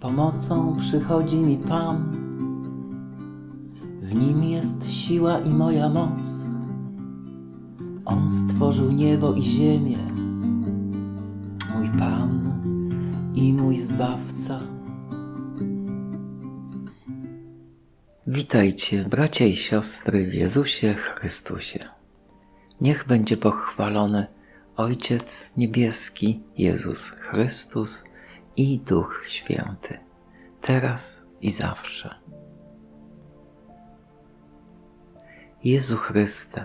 pomocą przychodzi mi Pan. W nim jest siła i moja moc. On stworzył niebo i ziemię. Mój Pan i mój Zbawca. Witajcie, bracia i siostry w Jezusie Chrystusie. Niech będzie pochwalony Ojciec Niebieski, Jezus Chrystus i Duch Święty, teraz i zawsze. Jezu Chryste,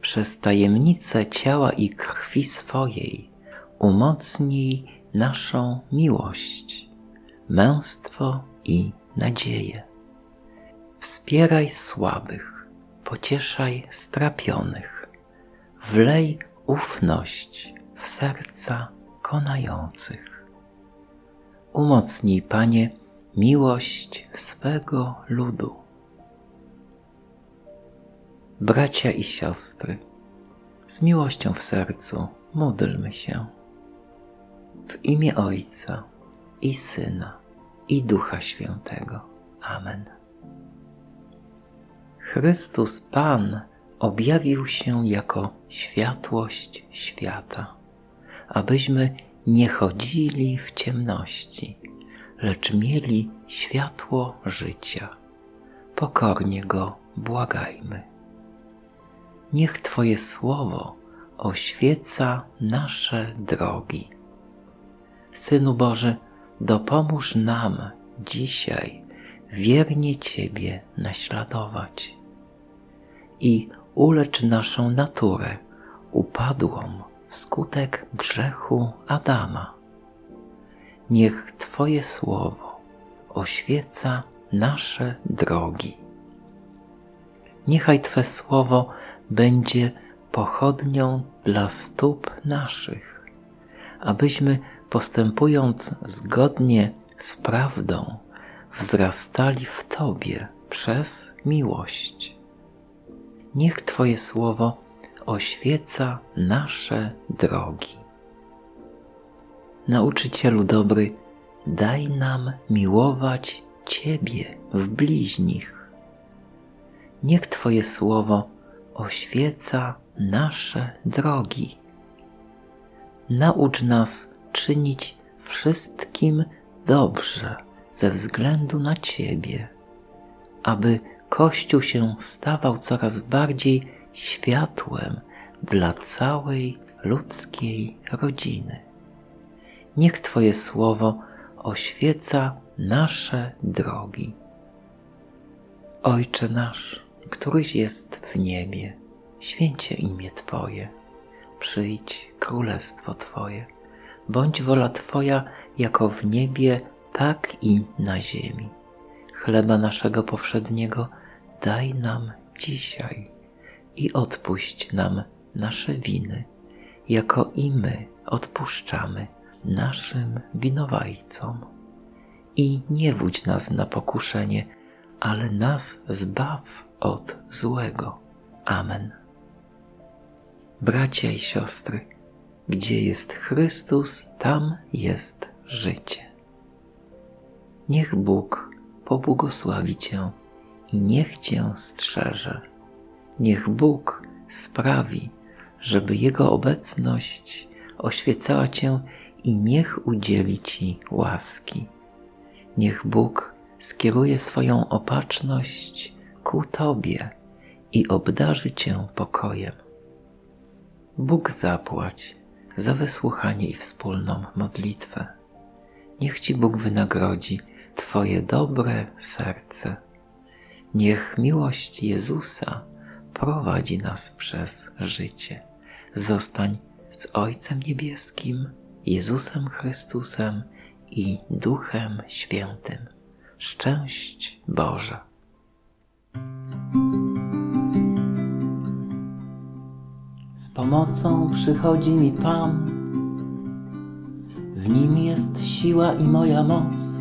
przez tajemnicę ciała i krwi swojej umocnij naszą miłość, męstwo i nadzieję. Wspieraj słabych, pocieszaj strapionych, wlej ufność w serca konających. Umocnij, Panie, miłość swego ludu. Bracia i siostry, z miłością w sercu módlmy się. W imię Ojca i Syna i Ducha Świętego. Amen. Chrystus Pan objawił się jako światłość świata, abyśmy nie chodzili w ciemności, lecz mieli światło życia. Pokornie Go błagajmy. Niech Twoje słowo oświeca nasze drogi. Synu Boży, dopomóż nam dzisiaj wiernie Ciebie naśladować i ulecz naszą naturę upadłą wskutek grzechu Adama. Niech Twoje słowo oświeca nasze drogi. Niechaj Twe słowo będzie pochodnią dla stóp naszych, abyśmy postępując zgodnie z prawdą, wzrastali w Tobie przez miłość. Niech Twoje słowo oświeca nasze drogi. Nauczycielu dobry, daj nam miłować Ciebie w bliźnich. Niech Twoje słowo oświeca nasze drogi. Naucz nas czynić wszystkim dobrze ze względu na Ciebie, aby Kościół się stawał coraz bardziej światłem dla całej ludzkiej rodziny. Niech Twoje słowo oświeca nasze drogi. Ojcze nasz, któryś jest w niebie, święcie imię Twoje, przyjdź królestwo Twoje, bądź wola Twoja jako w niebie, tak i na ziemi. Chleba naszego powszedniego daj nam dzisiaj i odpuść nam nasze winy, jako i my odpuszczamy naszym winowajcom. I nie wódź nas na pokuszenie, ale nas zbaw od złego. Amen. Bracia i siostry, gdzie jest Chrystus, tam jest życie. Niech Bóg pobłogosławi Cię i niech Cię strzeże. Niech Bóg sprawi, żeby Jego obecność oświecała Cię i niech udzieli Ci łaski. Niech Bóg skieruje swoją opatrzność ku Tobie i obdarzy Cię pokojem. Bóg zapłać za wysłuchanie i wspólną modlitwę. Niech Ci Bóg wynagrodzi Twoje dobre serce. Niech miłość Jezusa prowadzi nas przez życie. Zostań z Ojcem Niebieskim, Jezusem Chrystusem i Duchem Świętym. Szczęść Boże. Z pomocą przychodzi mi Pan. W nim jest siła i moja moc.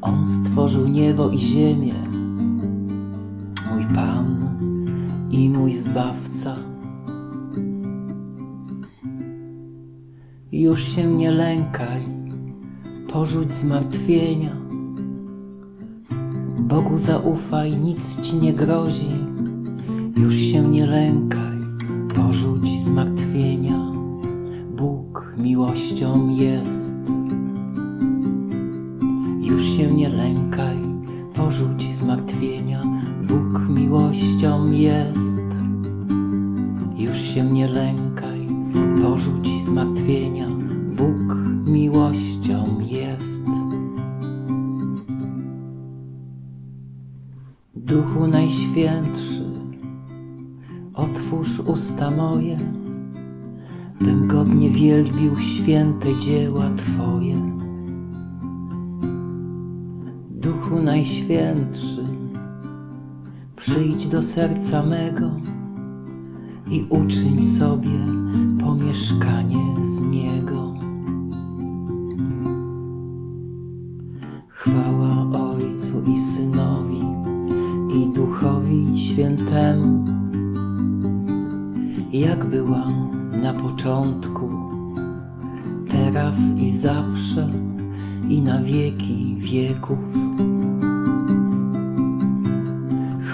On stworzył niebo i ziemię. Mój Zbawca. Już się nie lękaj, porzuć zmartwienia. Bogu zaufaj, nic ci nie grozi, już się nie lękaj, porzuć zmartwienia. Bóg miłością jest. Już się nie lękaj, porzuć zmartwienia. Bóg miłością jest. Już się nie lękaj, porzuć zmartwienia. Bóg miłością jest. Duchu Najświętszy, otwórz usta moje, bym godnie wielbił święte dzieła Twoje. Duchu Najświętszy, przyjdź do serca mego i uczyń sobie pomieszkanie z Niego. Chwała Ojcu i Synowi i Duchowi Świętemu, jak była na początku, teraz i zawsze i na wieki wieków.